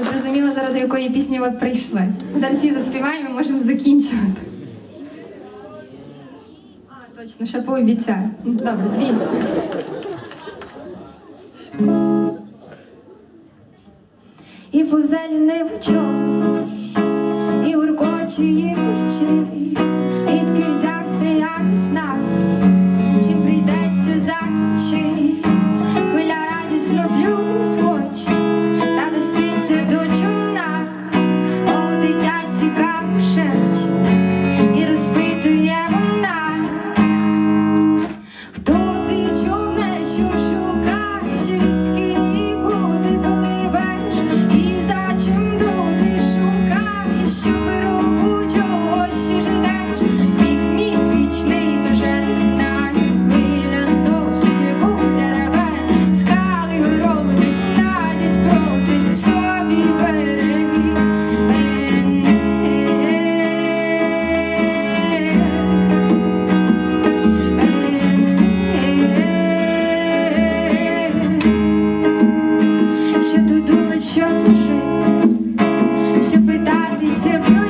зрозуміла, заради якої пісні ви прийшли. Зараз всі заспіваємо, можемо закінчувати. А, точно, ще пообіцяю. Добре, дві. І повзелі не вичок, і уркочує очі, Відки Що думать, що питатися питатися